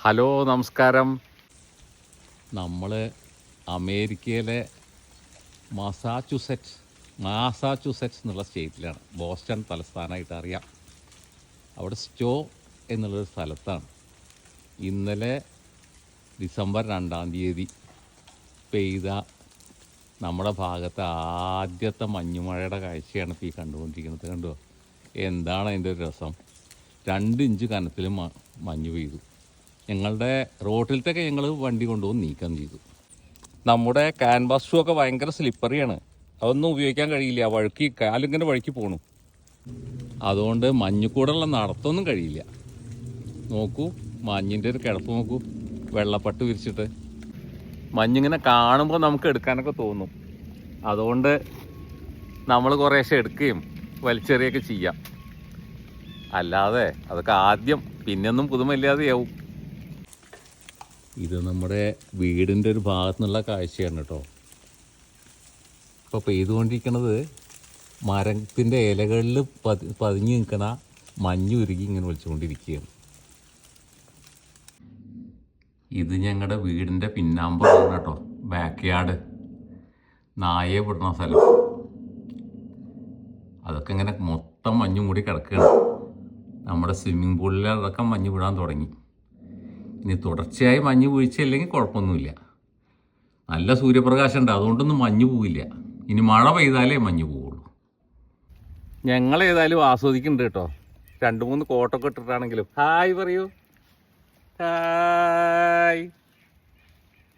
Hello നമസ്കാരം. നമ്മൾ അമേരിക്കയിലെ മസാച്ചുസെറ്റ്സ് മാസാച്ചുസെറ്റ്സ് എന്നുള്ള സ്റ്റേറ്റിലാണ്. ബോസ്റ്റൺ തലസ്ഥാനമായിട്ട് അറിയാം. അവിടെ സ്റ്റോ എന്നുള്ളൊരു സ്ഥലത്താണ്. ഇന്നലെ ഡിസംബർ രണ്ടാം തീയതി പെയ്ത നമ്മുടെ ഭാഗത്തെ ആദ്യത്തെ മഞ്ഞുമഴയുടെ കാഴ്ചയാണ് ഇപ്പോൾ ഈ കണ്ടുകൊണ്ടിരിക്കുന്നത്. കണ്ടോ? എന്താണ് അതിന്റെ ഒരു രസം? രണ്ട് ഇഞ്ച് കനത്തിൽ മഞ്ഞ് പെയ്തു. ഞങ്ങളുടെ റോട്ടിലത്തൊക്കെ ഞങ്ങൾ വണ്ടി കൊണ്ടുപോകും നീക്കം ചെയ്തു. നമ്മുടെ ക്യാൻവാസ് ഷൂ ഒക്കെ ഭയങ്കര സ്ലിപ്പറിയാണ് അതൊന്നും ഉപയോഗിക്കാൻ കഴിയില്ല. വഴുക്കി കാലിങ്ങനെ വഴുക്കി പോണു. അതുകൊണ്ട് മഞ്ഞുകൂടുള്ള നടത്തൊന്നും കഴിയില്ല. നോക്കൂ മഞ്ഞിന്റെ ഒരു കിടപ്പ് നോക്കൂ വെള്ളപ്പട്ട് വിരിച്ചിട്ട്. മഞ്ഞിങ്ങനെ കാണുമ്പോൾ നമുക്ക് എടുക്കാനൊക്കെ തോന്നും. അതുകൊണ്ട് നമ്മൾ കുറേശ്ശെ എടുക്കുകയും വലിച്ചെറിയൊക്കെ ചെയ്യാം. അല്ലാതെ അതൊക്കെ ആദ്യം പിന്നെയൊന്നും പുതുമയില്ലാതെയാവും. ഇത് നമ്മുടെ വീടിന്റെ ഒരു ഭാഗത്തു നിന്നുള്ള കാഴ്ചയാണ് കേട്ടോ. ഇപ്പോൾ പെയ്തുകൊണ്ടിരിക്കുന്നത് മരത്തിന്റെ ഇലകളിൽ പതി പതിഞ്ഞ് നിൽക്കണ മഞ്ഞുരുകി ഇങ്ങനെ ഒളിച്ചുകൊണ്ടിരിക്കുകയാണ് ഇത് ഞങ്ങളുടെ വീടിന്റെ പിന്നാമ്പുറമാണ് കേട്ടോ ബാക്ക് യാർഡ് നായയെ വിടുന്ന സ്ഥലം. അതൊക്കെ ഇങ്ങനെ മൊത്തം മഞ്ഞ് മൂടി കിടക്കുകയാണ്. നമ്മുടെ സ്വിമ്മിംഗ് പൂളിലടക്കം മഞ്ഞ് വിടാൻ തുടങ്ങി. ഇനി തുടർച്ചയായി മഞ്ഞ് വീഴ്ചയില്ലെങ്കിൽ കുഴപ്പമൊന്നുമില്ല. നല്ല സൂര്യപ്രകാശം ഉണ്ട് അതുകൊണ്ടൊന്നും മഞ്ഞ് പോവില്ല. ഇനി മഴ പെയ്താലേ മഞ്ഞ് പോവുള്ളൂ. ഞങ്ങൾ ഏതായാലും ആസ്വദിക്കുന്നുണ്ട് കേട്ടോ. രണ്ട് മൂന്ന് കോട്ടൊക്കെ ഇട്ടിട്ടാണെങ്കിലും. ഹായ് പറയൂ. ഹായ്.